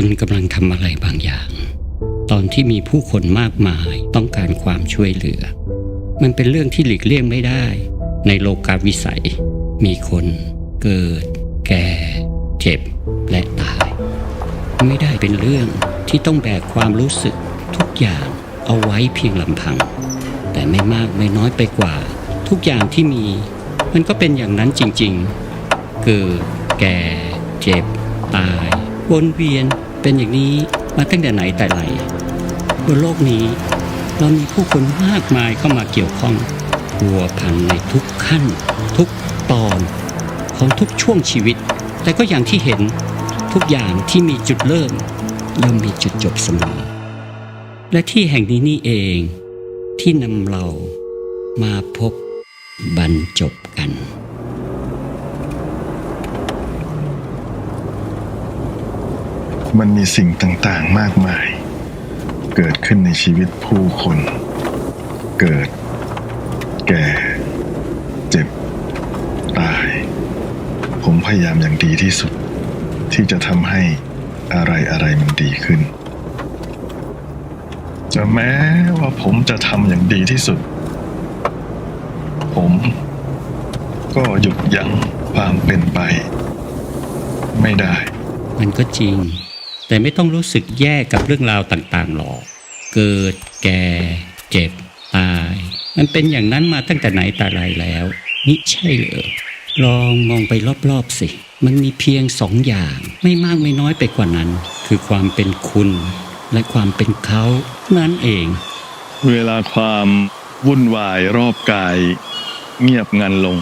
คุณกำลังทำอะไรบางอย่าง ตอนที่มีผู้คนมากมายต้องการความช่วยเหลือ มันเป็นเรื่องที่หลีกเลี่ยงไม่ได้ ในโลกาวิสัย มีคนเกิด แก่ เจ็บ และตาย ไม่ได้เป็นเรื่องที่ต้องแบกความรู้สึกทุกอย่างเอาไว้เพียงลำพัง แต่ไม่มากไม่น้อยไปกว่า ทุกอย่างที่มี มันก็เป็นอย่างนั้นจริงๆ เกิด แก่ เจ็บ ตายวนเวียน เป็นอย่างนี้มาตั้งแต่ไหนแต่ไรบนโลกนี้ เรามีผู้คนมากมายเข้ามาเกี่ยวข้องพัวพันในทุกขั้น ทุกตอนของทุกช่วงชีวิต แต่ก็อย่างที่เห็นทุกอย่างที่มีจุดเริ่มย่อมมีจุดจบเสมอและที่แห่งนี้นี่เองที่นำเรามาพบบรรจบกัน มันมีสิ่งต่างๆมากมาย เกิดขึ้นในชีวิตผู้คน เกิด แก่ เจ็บ ตาย ผมพยายามอย่างดีที่สุด ที่จะทำให้อะไรอะไรๆมันดีขึ้นจะแม้ว่าผมจะทำอย่างดีที่สุด ผมก็หยุดยั้งความเป็นไป ไม่ได้ มันก็จริง แต่ไม่ต้องรู้สึกแย่กับเรื่องราวต่างๆหรอก เกิดแก่ เจ็บ ตาย มันเป็นอย่างนั้นมาตั้งแต่ไหนแต่ไรแล้วนี่ใช่เหรอลองมองไปรอบๆสิ มันมีเพียงสองอย่าง ไม่มากไม่น้อยไปกว่านั้น คือความเป็นคุณ และความเป็นเขานั่นเอง เวลาความวุ่นวายรอบกาย เงียบงันลง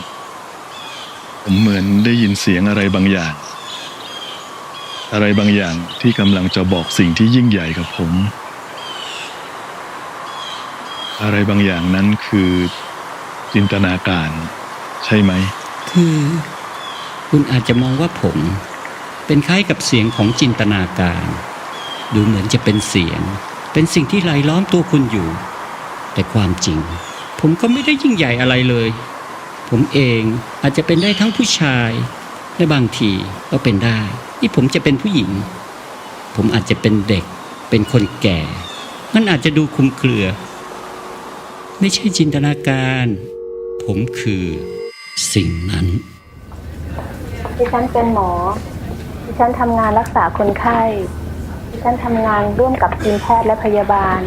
ผมเหมือนได้ยินเสียงอะไรบางอย่าง อะไรบางอย่างที่กำลังจะบอกสิ่งที่ยิ่งใหญ่กับผม อะไรบางอย่างนั้นคือจินตนาการ ใช่ไหม คือ คุณอาจจะมองว่าผม เป็นคล้ายกับเสียงของจินตนาการ ดูเหมือนจะเป็นเสียง เป็นสิ่งที่รายล้อมตัวคุณอยู่ แต่ความจริง ผมก็ไม่ได้ยิ่งใหญ่อะไรเลย ผมเองอาจจะเป็นได้ทั้งผู้ชาย และบางทีก็เป็นได้ ที่ผมจะเป็นผู้หญิง ผมอาจจะเป็นเด็ก เป็นคนแก่ มันอาจจะดูคุมเครือ ไม่ใช่จินตนาการ ผมคือสิ่งนั้นดิฉันเป็นหมอ ดิฉันทำงานรักษาคนไข้ ดิฉันทำงานร่วมกับทีมแพทย์และพยาบาล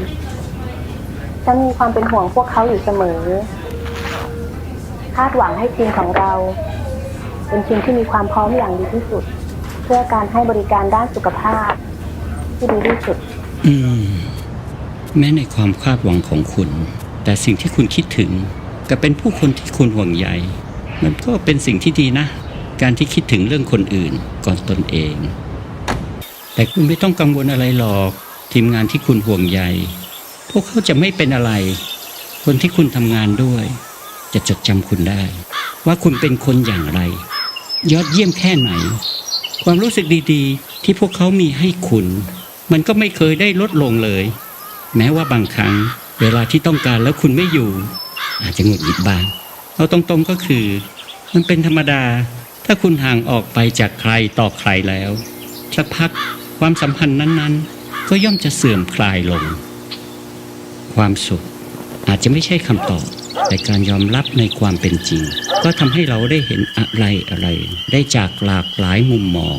ฉันมีความเป็นห่วงพวกเขาอยู่เสมอ คาดหวังให้ทีมของเรา เป็นทีมที่มีความพร้อมอย่างดีที่สุด เพื่อการให้บริการด้านสุขภาพ ที่ดีที่สุด อืม แม้ในความคาดหวังของคุณ แต่สิ่งที่คุณคิดถึงกับเป็นผู้คนที่คุณห่วงใยมันก็เป็นสิ่งที่ดีนะ การที่คิดถึงเรื่องคนอื่นก่อนตนเอง แต่คุณไม่ต้องกังวลอะไรหรอก ทีมงานที่คุณห่วงใยพวกเขาจะไม่เป็นอะไร คนที่คุณทำงานด้วย จะจดจำคุณได้ ว่าคุณเป็นคนอย่างไร ยอดเยี่ยมแค่ไหน ความรู้สึกดีๆ ที่พวกเขามีให้คุณ มันก็ไม่เคยได้ลดลงเลย แม้ว่าบางครั้ง เวลาที่ต้องการแล้วคุณไม่อยู่ อาจจะหงุดหงิดบ้างเอาตรงๆก็คือ มันเป็นธรรมดา ถ้าคุณห่างออกไปจากใครต่อใครแล้วสักพักความสัมพันธ์นั้นๆ ก็ย่อมจะเสื่อมคลายลง ความสุขอาจจะไม่ใช่คำตอบ แต่การยอมรับในความเป็นจริง ก็ทำให้เราได้เห็นอะไรอะไร ได้จากหลากหลายมุมมอง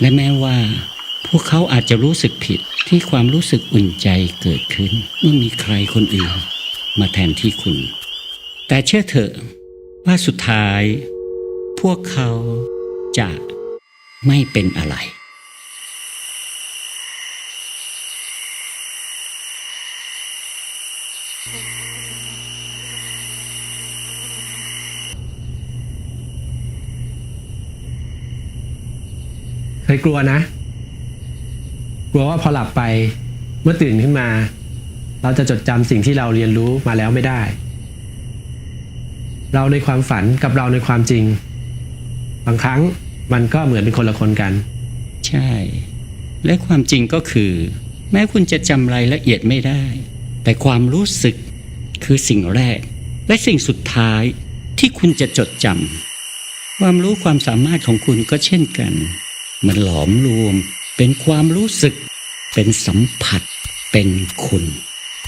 และแม้ว่า พวกเขาอาจจะรู้สึกผิดที่ความรู้สึกอุ่นใจเกิดขึ้น เมื่อมีใครคนอื่น มาแทนที่คุณ แต่เชื่อเถอะว่าสุดท้าย พวกเขาจะไม่เป็นอะไร เคยกลัวนะ กลัวว่าพอหลับไปเมื่อตื่นขึ้นมา เราจะจดจำสิ่งที่เราเรียนรู้มาแล้วไม่ได้ เราในความฝันกับเราในความจริง บางครั้งมันก็เหมือนเป็นคนละคนกัน ใช่ และความจริงก็คือ แม้คุณจะจำรายละเอียดไม่ได้ แต่ความรู้สึกคือสิ่งแรก และสิ่งสุดท้ายที่คุณจะจดจำความรู้ความสามารถของคุณก็เช่นกัน มันหลอมรวม เป็นความรู้สึก เป็นสัมผัส เป็นคุณ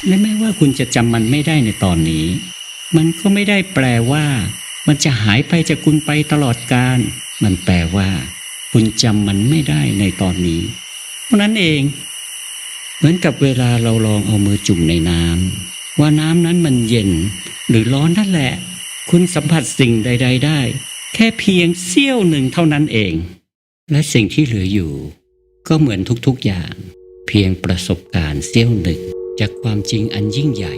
และไม่ว่าคุณจะจำมันไม่ได้ในตอนนี้ มันก็ไม่ได้แปลว่า มันจะหายไปจากคุณไปตลอดกาลมันแปลว่า คุณจำมันไม่ได้ในตอนนี้ เพราะนั้นเอง เหมือนกับเวลาเราลองเอามือจุ่มในน้ำว่าน้ำนั้นมันเย็น หรือร้อนนั่นแหละ คุณสัมผัสสิ่งใด ๆ ได้ แค่เพียงเสี้ยวหนึ่งเท่านั้นเอง และสิ่งที่เหลืออยู่ ก็เหมือนทุกๆอย่าง เพียงประสบการณ์เสี้ยวหนึ่งจากความจริงอันยิ่งใหญ่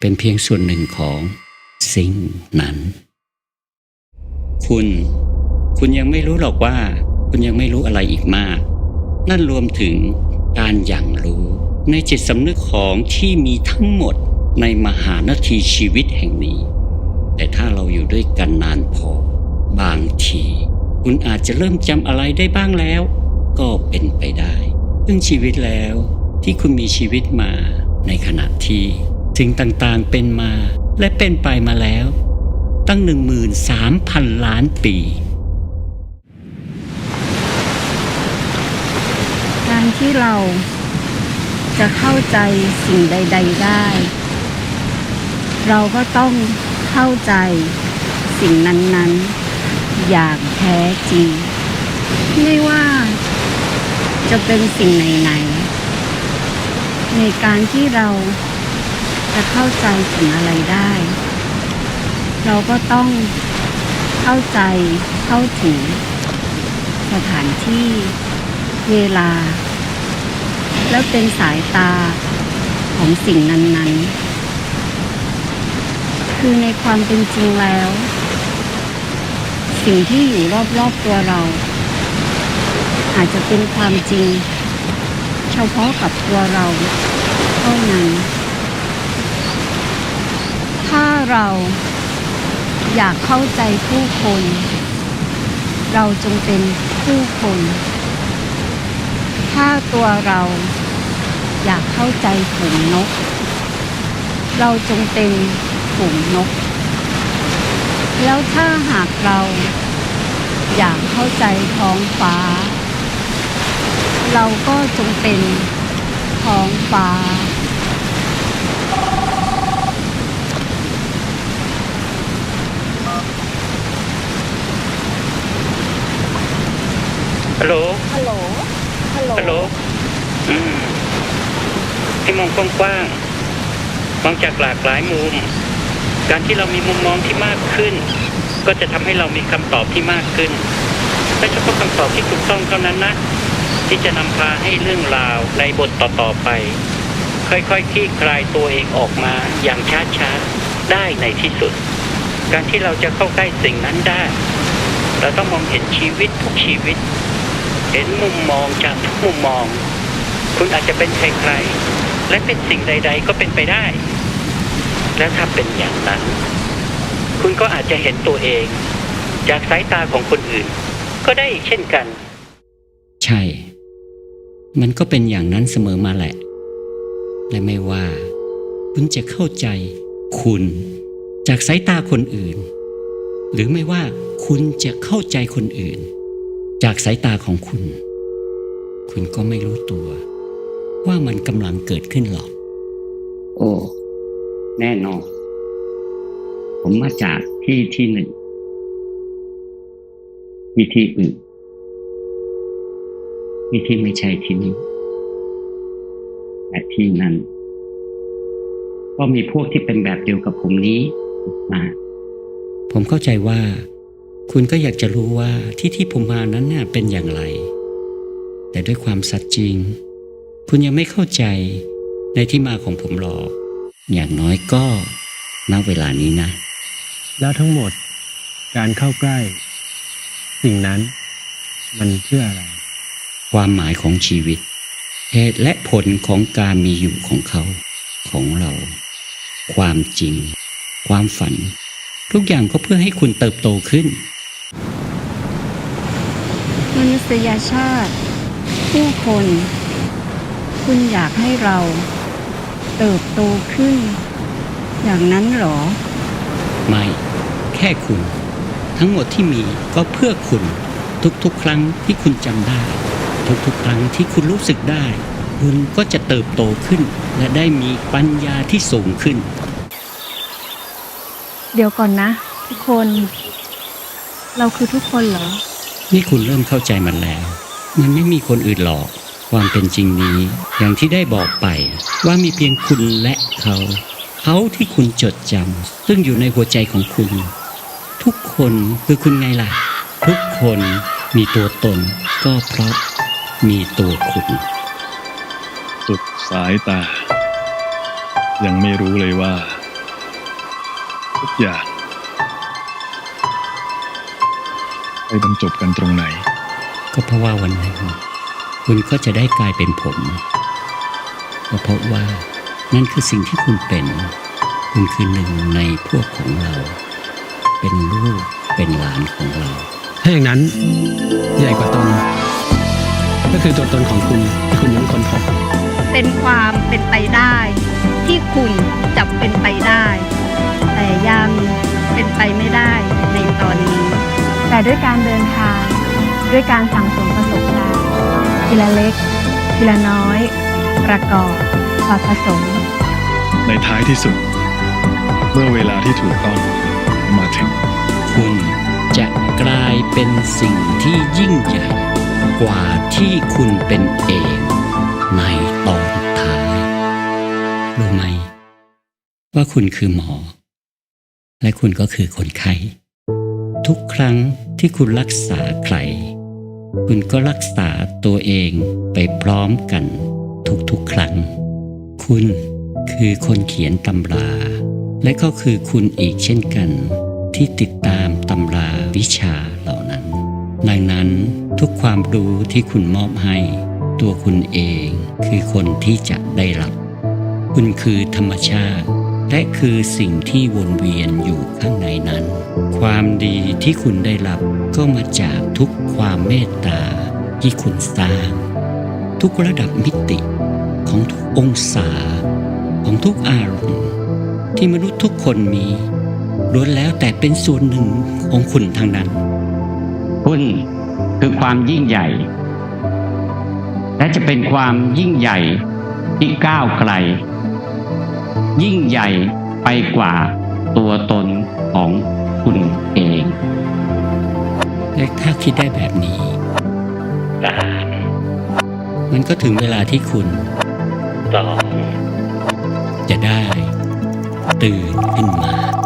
เป็นเพียงส่วนหนึ่งของสิ่งนั้น คุณ คุณยังไม่รู้หรอกว่า คุณยังไม่รู้อะไรอีกมาก นั่นรวมถึงการอย่างรู้ในจิตสำนึกของที่มีทั้งหมดในมหานาทีชีวิตแห่งนี้ แต่ถ้าเราอยู่ด้วยกันนานพอบางที คุณอาจจะเริ่มจำอะไรได้บ้างแล้ว ก็เป็นไปได้ ซึ่งชีวิตแล้วที่คุณมีชีวิตมาในขณะที่สิ่งต่างๆเป็นมาและเป็นไปมาแล้ว ตั้ง 13,000 ล้านปีการที่เราจะเข้าใจสิ่งใด ๆได้ เราก็ต้องเข้าใจสิ่งนั้น ๆ อย่างแท้จริง ไม่ว่าจะเป็นสิ่งไหนๆในการที่เราจะเข้าใจสิ่งอะไรได้ เราก็ต้องเข้าใจเข้าถึงสถานที่เวลา แล้วเป็นสายตาของสิ่งนั้นๆ คือในความเป็นจริงแล้ว สิ่งที่อยู่รอบๆตัวเรา อาจจะเป็นความจริง เฉพาะกับตัวเราเท่านั้น ถ้าเราอยากเข้าใจผู้คน เราจงเป็นผู้คน ถ้าตัวเราอยากเข้าใจฝูงนก เราจงเป็นฝูงนก แล้วถ้าหากเราอยากเข้าใจท้องฟ้า เราก็จงเป็นท้องฟ้า ฮัลโหล ฮัลโหล ฮัลโหลฮัลโหลอืมให้มองกว้างๆมองจากหลากหลายมุม การที่เรามีมุมมองที่มากขึ้น ก็จะทำให้เรามีคำตอบที่มากขึ้นไม่เฉพาะคำตอบที่ถูกต้องเท่านั้นนะที่จะนำพาให้เรื่องราวในบทต่อๆไป ค่อยๆคลี่คลายตัวเองออกมาอย่างช้าๆได้ในที่สุด การที่เราจะเข้าใกล้สิ่งนั้นได้ เราต้องมองเห็นชีวิตทุกชีวิต เห็นมุมมองจากทุกมุมมอง คุณอาจจะเป็นใครๆและเป็นสิ่งใด ๆ ก็เป็นไปได้ และถ้าเป็นอย่างนั้น คุณก็อาจจะเห็นตัวเอง จากสายตาของคนอื่น ก็ได้อีกเช่นกัน ใช่ มันก็เป็นอย่างนั้นเสมอมาแหละ และไม่ว่า คุณจะเข้าใจ คุณ จากสายตาคนอื่น หรือไม่ว่าคุณจะเข้าใจคนอื่น จากสายตาของคุณ คุณก็ไม่รู้ตัว ว่ามันกำลังเกิดขึ้นหรอก โอ้ แน่นอน ผมมาจากที่ที่หนึ่งมีที่อื่นมีที่ไม่ใช่ที่นี้และที่นั้น ก็มีพวกที่เป็นแบบเดียวกับผมนี้มาผมเข้าใจว่า คุณก็อยากจะรู้ว่าที่ที่ผมมานั้นเนี่ยเป็นอย่างไร แต่ด้วยความสัตย์จริง คุณยังไม่เข้าใจในที่มาของผมหรอก อย่างน้อยก็ณเวลานี้นะ แล้วทั้งหมดการเข้าใกล้ สิ่งนั้นมันเพื่ออะไร ความหมายของชีวิต เหตุและผลของการมีอยู่ของเขา ของเรา ความจริง ความฝัน ทุกอย่างก็เพื่อให้คุณเติบโตขึ้น มนุษยชาติ ผู้คน คุณอยากให้เรา เติบโตขึ้น อย่างนั้นเหรอ ไม่ แค่คุณ ทั้งหมดที่มีก็เพื่อคุณ ทุกๆ ครั้งที่คุณจำได้ททุกๆ ครั้งที่คุณรู้สึกได้ คุณก็จะเติบโตขึ้น และได้มีปัญญาที่สูงขึ้น เดี๋ยวก่อนนะ ทุกคน เราคือทุกคนเหรอ นี่คุณเริ่มเข้าใจมันแล้ว มันไม่มีคนอื่นหรอก ความเป็นจริงนี้ อย่างที่ได้บอกไปว่ามีเพียงคุณและเขา เขาที่คุณจดจำซึ่งอยู่ในหัวใจของคุณ ทุกคนคือคุณไงล่ะ ทุกคนมีตัวตนก็เพราะมีตัวคุณ สุดสายตา ยังไม่รู้เลยว่า ทุกอย่างไปบรรจบกันตรงไหน ก็เพราะว่าวันหนึ่ง คุณก็จะได้กลายเป็นผมก็เพราะว่านั่นคือสิ่งที่คุณเป็น คุณคือหนึ่งในพวกของเรา เป็นลูกเป็นหลานของเรา ถ้าอย่างนั้นใหญ่กว่าตน ก็คือตัวตนของคุณที่คุณยังไม่ค้นพบเป็นความเป็นไปได้ ที่คุณจะเป็นไปได้ แต่ยังเป็นไปไม่ได้ในตอนนี้ แต่ด้วยการเดินทาง ด้วยการสั่งสมประสบการณ์ ทีละเล็ก ทีละน้อย ประกอบมาผสม ในท้ายที่สุด เมื่อเวลาที่ถูกต้องมาถึง คุณจะกลายเป็นสิ่งที่ยิ่งใหญ่ กว่าที่คุณเป็นเอง ในตอนท้ายรู้ไหม ว่าคุณคือหมอ และคุณก็คือคนไข้ทุกครั้งที่คุณรักษาใคร คุณก็รักษาตัวเองไปพร้อมกันทุกๆครั้ง คุณคือคนเขียนตำรา และก็คือคุณอีกเช่นกัน ที่ติดตามตำราวิชาเหล่านั้น ดังนั้นทุกความรู้ที่คุณมอบให้ ตัวคุณเองคือคนที่จะได้รับ คุณคือธรรมชาติ และคือสิ่งที่วนเวียนอยู่ข้างในนั้น ความดีที่คุณได้รับก็มาจากทุกความเมตตาที่คุณสร้าง ทุกระดับมิติของทุกองศา ของทุกอารมณ์ที่มนุษย์ทุกคนมีล้วนแล้วแต่เป็นส่วนหนึ่งของคุณทั้งนั้น คุณคือความยิ่งใหญ่ และจะเป็นความยิ่งใหญ่ที่ก้าวไกล ยิ่งใหญ่ไปกว่าตัวตนของคุณเองและถ้าคิดได้แบบนี้ มันก็ถึงเวลาที่คุณต้องจะได้ ตื่นขึ้นมา